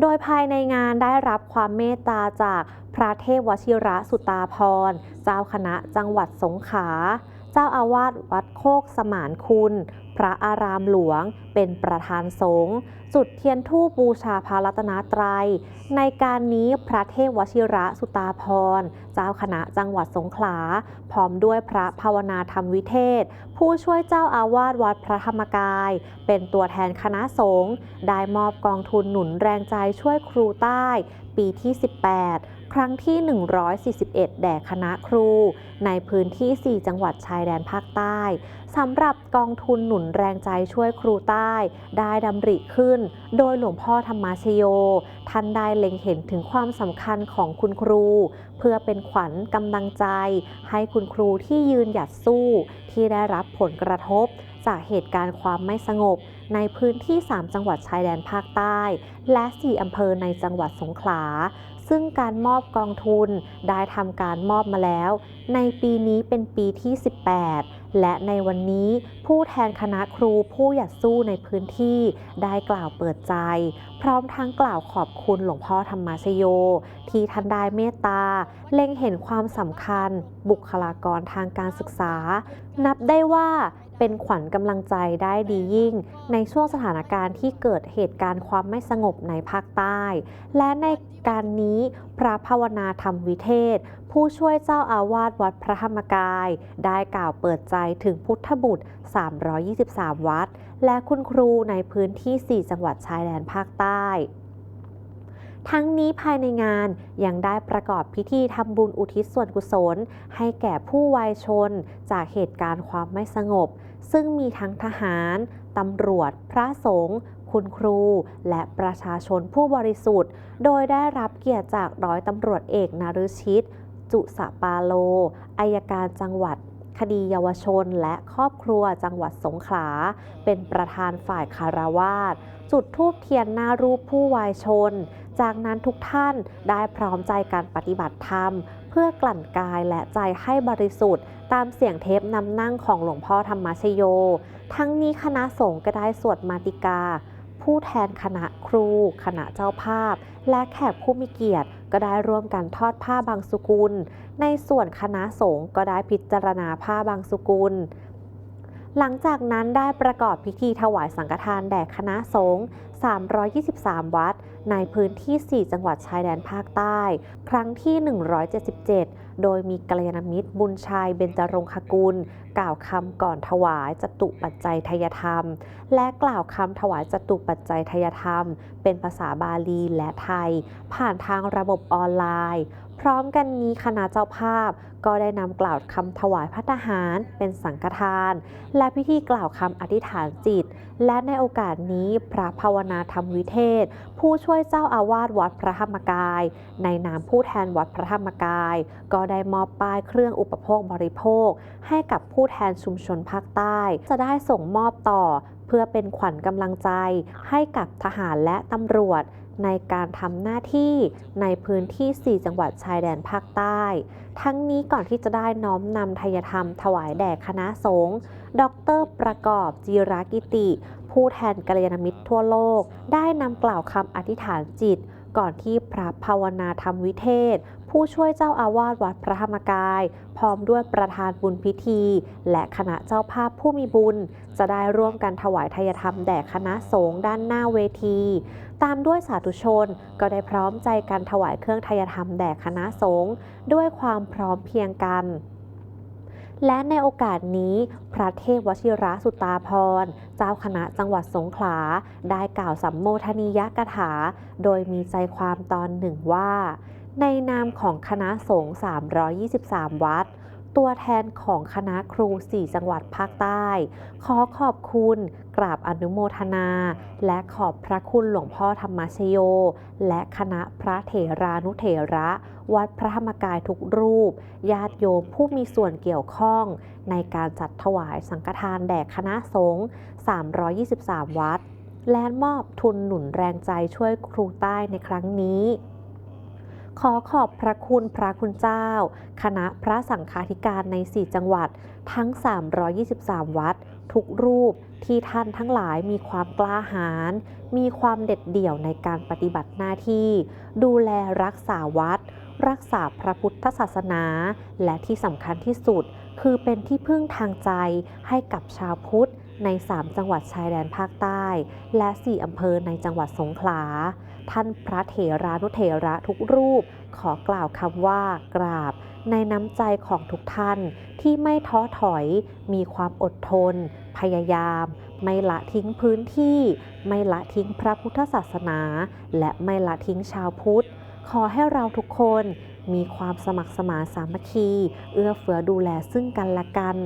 โดยภายในงานได้รับความเมตตาจากพระเทพวชิระสุตาพร เจ้าคณะจังหวัดสงขลา เจ้าอาวาสวัดโคกสมานคุณ ระอารามหลวง เป็นประธานสงฆ์จุดเทียนธูปบูชาพระรัตนตรัย ในการนี้พระเทพวชิระสุตาพร เจ้าคณะจังหวัดสงขลา พร้อมด้วยพระภาวนาธรรมวิเทศ ผู้ช่วยเจ้าอาวาสวัดพระธรรมกาย เป็นตัวแทนคณะสงฆ์ได้มอบกองทุนหนุนแรงใจช่วยครูใต้ ปีที่ 18ครั้งที่ 141 แด่คณะครู ในพื้นที่ 4 จังหวัดชายแดนภาคใต้ สำหรับกองทุนหนุนแรงใจช่วยครูใต้ ได้ดำริขึ้น โดยหลวงพ่อธรรมาชโย ท่านได้เล็งเห็นถึงความสำคัญของคุณครู เพื่อเป็นขวัญกำลังใจ ให้คุณครูที่ยืนหยัดสู้ ที่ได้รับผลกระทบ จากเหตุการณ์ความไม่สงบ ในพื้นที่ 3 จังหวัดชายแดนภาคใต้ และ 4 อำเภอในจังหวัดสงขลาซึ่งการมอบกองทุนได้ทำการมอบมาแล้ว ในปีนี้เป็นปีที่ 18 และในวันนี้ผู้แทนคณะครูผู้หยัดสู้ในพื้นที่ได้กล่าวเปิดใจ พร้อมทั้งกล่าวขอบคุณหลวงพ่อธรรมชโย ที่ท่านได้เมตตา เล็งเห็นความสำคัญ บุคลากรทางการศึกษา นับได้ว่า เป็นขวัญกำลังใจได้ดียิ่ง ในช่วงสถานการณ์ที่เกิดเหตุการณ์ความไม่สงบในภาคใต้ และในการนี้พระภาวนาธรรมวิเทศ ผู้ช่วยเจ้าอาวาสวัดพระธรรมกาย ได้กล่าวเปิดใจถึงพุทธบุตร 323 วัด และคุณครูในพื้นที่ 4 จังหวัดชายแดนภาคใต้ ทั้งนี้ภายในงานยังได้ประกอบพิธีทำบุญอุทิศส่วนกุศล ให้แก่ผู้วายชน จากเหตุการณ์ความไม่สงบ ซึ่งมีทั้งทหารตำรวจ พระสงฆ์คุณครู และประชาชนผู้บริสุทธิ์ โดยได้รับเกียรติจากร้อยตำรวจเอกนารุชิต จุสปาโลอายการจังหวัดคดีเยาวชนและครอบครัวจังหวัดสงขลา เป็นประธานฝ่ายคารวาสจุดทูบเทียนหน้ารูปผู้วายชน จากนั้นทุกท่านได้พร้อมใจการปฏิบัติธรรม เพื่อกลั่นกายและใจให้บริสุทธิ์ ตามเสียงเทปนำนั่งของหลวงพ่อธรรมชโย ทั้งนี้คณะสงฆ์ก็ได้สวดมาติกา ผู้แทนคณะครู คณะเจ้าภาพ และแขกผู้มีเกียรติก็ได้ร่วมกันทอดผ้าบางสุกุล ในส่วนคณะสงฆ์ก็ได้พิจารณาผ้าบางสุกุล หลังจากนั้นได้ประกอบพิธีถวายสังฆทานแด่คณะสงฆ์ 323 วัด ในพื้นที่ 4 จังหวัดชายแดนภาคใต้ ครั้งที่ 177 โดยมีกัลยาณมิตรบุญชัยเบญจรงคกุล กล่าวคำก่อนถวายจตุปัจจัยทยธรรม และกล่าวคำถวายจตุปัจจัยทยธรรม เป็นภาษาบาลีและไทย ผ่านทางระบบออนไลน์ พร้อมกันนี้คณะเจ้าภาพ ก็ได้นำกล่าวคำถวายพัฒหารเป็นสังฆทาน และพิธีกล่าวคำอธิษฐานจิต และในโอกาสนี้พระภาวนาธรรมวิเทศ ผู้ช่วยเจ้าอาวาสวัดพระธรรมกาย ในนามผู้แทนวัดพระธรรมกาย ก็ได้มอบป้ายเครื่องอุปโภคบริโภค ให้กับผู้แทนชุมชนภาคใต้ จะได้ส่งมอบต่อ เพื่อเป็นขวัญกำลังใจให้กับทหารและตำรวจ ในการทำหน้าที่ในพื้นที่ 4 จังหวัดชายแดนภาคใต้ ทั้งนี้ก่อนที่จะได้น้อมนำทยธรรมถวายแด่คณะสงฆ์ดร ประกอบจีรากิติ ผู้แทนกัลยาณมิตรทั่วโลก ได้นำกล่าวคำอธิษฐานจิต ก่อนที่พระภาวนาธรรมวิเทศ ผู้ช่วยเจ้าอาวาสวัดพระธรรมกาย พร้อมด้วยประธานบุญพิธี และคณะเจ้าภาพผู้มีบุญ จะได้ร่วมกันถวายทายธรรมแด่คณะสงฆ์ด้านหน้าเวที ตามด้วยสาธุชนก็ได้พร้อมใจกันถวายเครื่องทายธรรมแด่คณะสงฆ์ด้วยความพร้อมเพียงกัน และในโอกาสนี้ พระเทพวชิระสุตาพร เจ้าคณะจังหวัดสงขลา ได้กล่าวสัมโมทนียกถา โดยมีใจความตอนหนึ่งว่า ในนามของคณะสงฆ์323 วัด ตัวแทนของคณะครู 4 จังหวัดภาคใต้ ขอขอบคุณ กราบอนุโมทนา และขอบพระคุณหลวงพ่อธรรมชโย และคณะพระเถรานุเถระ วัดพระธรรมกายทุกรูป ญาติโยมผู้มีส่วนเกี่ยวข้อง ในการจัดถวายสังฆทานแด่คณะสงฆ์ 323 วัด และมอบทุนหนุนแรงใจช่วยครูใต้ในครั้งนี้ ขอขอบพระคุณพระคุณเจ้า คณะพระสังฆาธิการใน 4 จังหวัดทั้ง 323 วัด ทุกรูปที่ท่านทั้งหลายมีความกล้าหาญมีความเด็ดเดี่ยวในการปฏิบัติหน้าที่ ดูแลรักษาวัด รักษาพระพุทธศาสนา และที่สำคัญที่สุด คือเป็นที่พึ่งทางใจให้กับชาวพุทธ ใน 3 จังหวัดชายแดนภาคใต้ และ 4 อำเภอในจังหวัดสงขลา ท่านพระเถรานุเถระทุกรูป ขอกล่าวคำว่ากราบ ในน้ำใจของทุกท่านที่ไม่ท้อถอย มีความอดทน พยายาม ไม่ละทิ้งพื้นที่ ไม่ละทิ้งพระพุทธศาสนา และไม่ละทิ้งชาวพุทธ ขอให้เราทุกคนมีความสมัครสมานสามัคคี เอื้อเฟื้อดูแลซึ่งกันและกัน